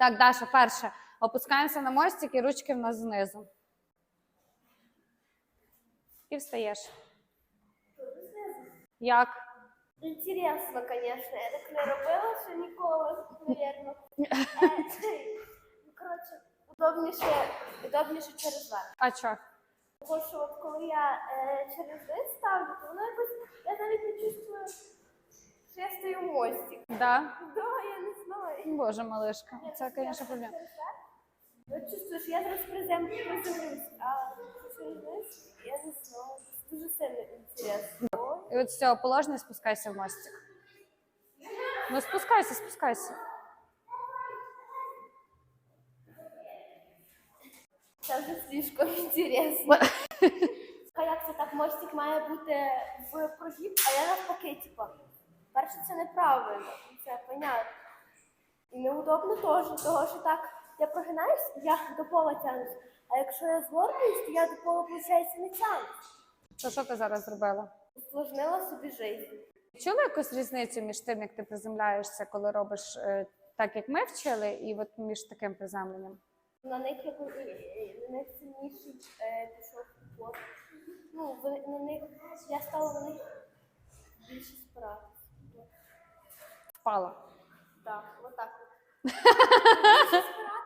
Так, Даша, перше. Опускаємося на мостик і ручки в нас знизу. І встаєш. Як? Інтересно, звісно. Я так не робила ще ніколи, навірно. Е, ну, Коротше, удобніше, удобніше через верх. А чо? Тому що от коли я е, через низ ставлю, то воно якось, я навіть не чувствую, що я стою в. Да? Да, я не знаю. Боже, малишка, це, ну, звісно, проблема. Я чувствую, що я зараз призем- приземлюсь, а низ я. Це дуже сильно інтересно. І от з цього положення спускайся в мостик. Ну, спускайся, спускайся. Це вже слишком інтересно. А як це так мостик має бути в прогиб, а я навпаки, типу, перше, це неправильно, це понятно. І неудобно теж, того, що так я прогинаюсь, я до пола тянусь. А якщо я згорбуюсь, то я до пола, виходить, не тянусь. То що ти зараз зробила? Усложнила собі життя. Чула якусь різницю між тим, як ти приземляєшся, коли робиш е, так, як ми вчили, і от між таким приземленням? На них як на них сильніший е, пішов пот. Ну, вони- на них я стала на них більше спиратися. Впала. Так, отак.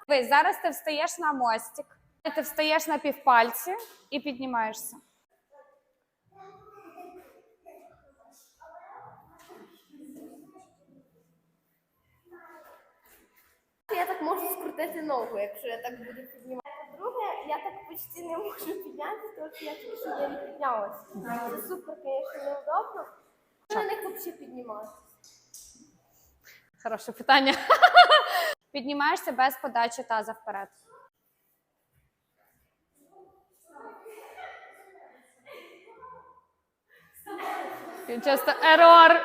Дивись, зараз ти встаєш на мостик, ти встаєш на півпальці і піднімаєшся. Я так можу скрутити ногу, якщо я так буду піднімати. Друге, я так почти не можу підняти, тому що я тільки що не піднялася. Це супер, звісно, неудобно. Що на них взагалі піднімати? Хороше питання. Піднімаєшся без подачі таза вперед. Часто ерор.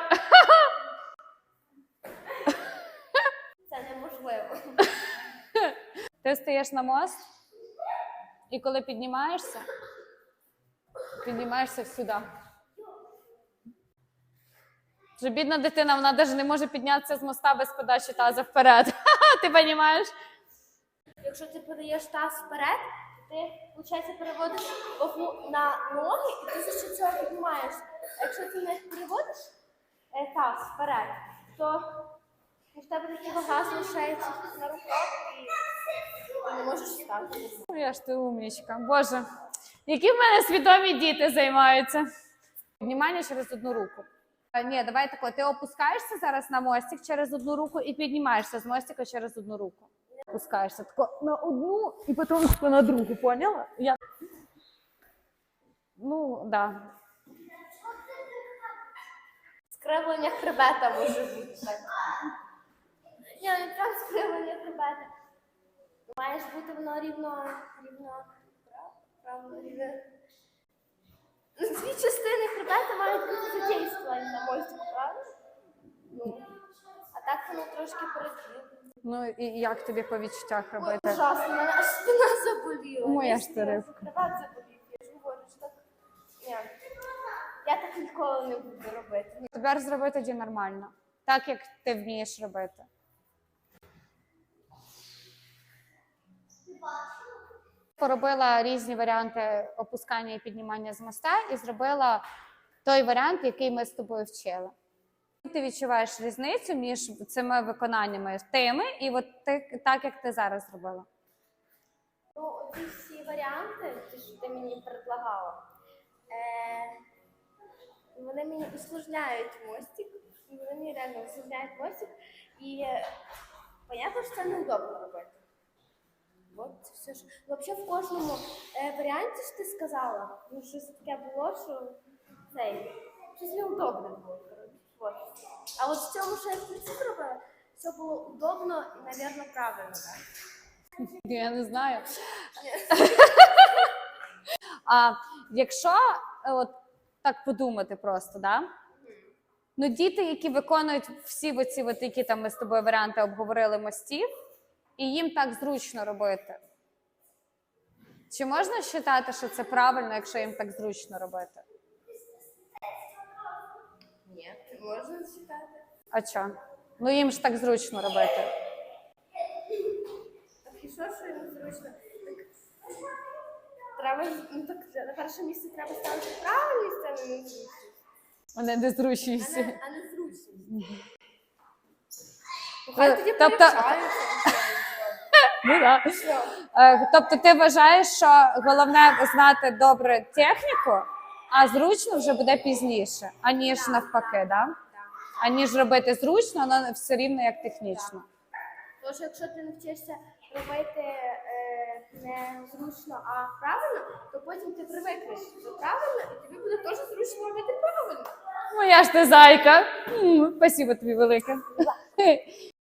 Це неможливо. Ти стаєш на мост, і коли піднімаєшся, піднімаєшся сюди. Вже бідна дитина, вона навіть не може піднятися з моста без подачі таза вперед. Ти розумієш? Якщо ти подаєш таз вперед, ти, виходить, переводиш вагу на ноги, і ти за що цього піднімаєш. А якщо ти не переводиш е, таз вперед, то в тебе такі вага залишається на руках і не можеш встати. Ну, Я ж ти умнічка. Боже, які в мене свідомі діти займаються. Піднімання через одну руку. Ні, давай тако. Ти опускаєшся зараз на мостик через одну руку і піднімаєшся з мостика через одну руку. Опускаєшся тако на одну і потім на другу, поняла? Я... Ну, да. Скривлення хребета може бути. Ні, не прям скривлення хребета. Маєш бути воно рівно, рівно, правильно, рівно. Дві частини хребета мають бути задействовані на мостику, правда? Ну, а так воно трошки переділено. Ну і як тобі по відчуттях Ой, робити? ужасно, мене аж спина заболіла. Моя ж рибка. Заболів, я ж говорю, що так. Ні. Я так ніколи не буду робити. Тепер зроби тоді нормально, так як ти вмієш робити. Поробила різні варіанти опускання і піднімання з моста, і зробила той варіант, який ми з тобою вчили. Ти відчуваєш різницю між цими виконаннями тими, і от ти, так, як ти зараз зробила. Ну, ці всі варіанти, що ти мені предлагала, е, вони мені усложняють мостик, вони мені реально усложняють мостик, і е, понятно, що це неудобно робити. От все ж. Взагалі в кожному е, варіанті ж ти сказала, ну щось таке було, що цей, щось неудобно було. А от в цьому, що я в кінці зробила, все було удобно і, мабуть, правильно. Я не знаю. А якщо е, от так подумати просто, да? Ну, діти, які виконують всі оці, от, які там ми з тобою варіанти обговорили мостів, і їм так зручно робити. Чи можна вважати, що це правильно, якщо їм так зручно робити? Ні, можна читати. А що? Ну їм ж так зручно робити. що, що незручно. Так, треба, ну, так, на перше місце треба ставити правильність, а не незручність. А не А незручність. не, а не зручність. Хай тоді тобто- Ну, да. Е, Тобто ти вважаєш, що головне знати добре техніку, а зручно вже буде пізніше, аніж навпаки, да? аніж робити зручно, але все рівно як технічно. Що якщо ти навчишся робити е, не зручно, а правильно, то потім ти привикнеш до правильно, і тобі буде теж зручно робити правильно. Моя ж ти зайка. М, Спасибо тобі велике.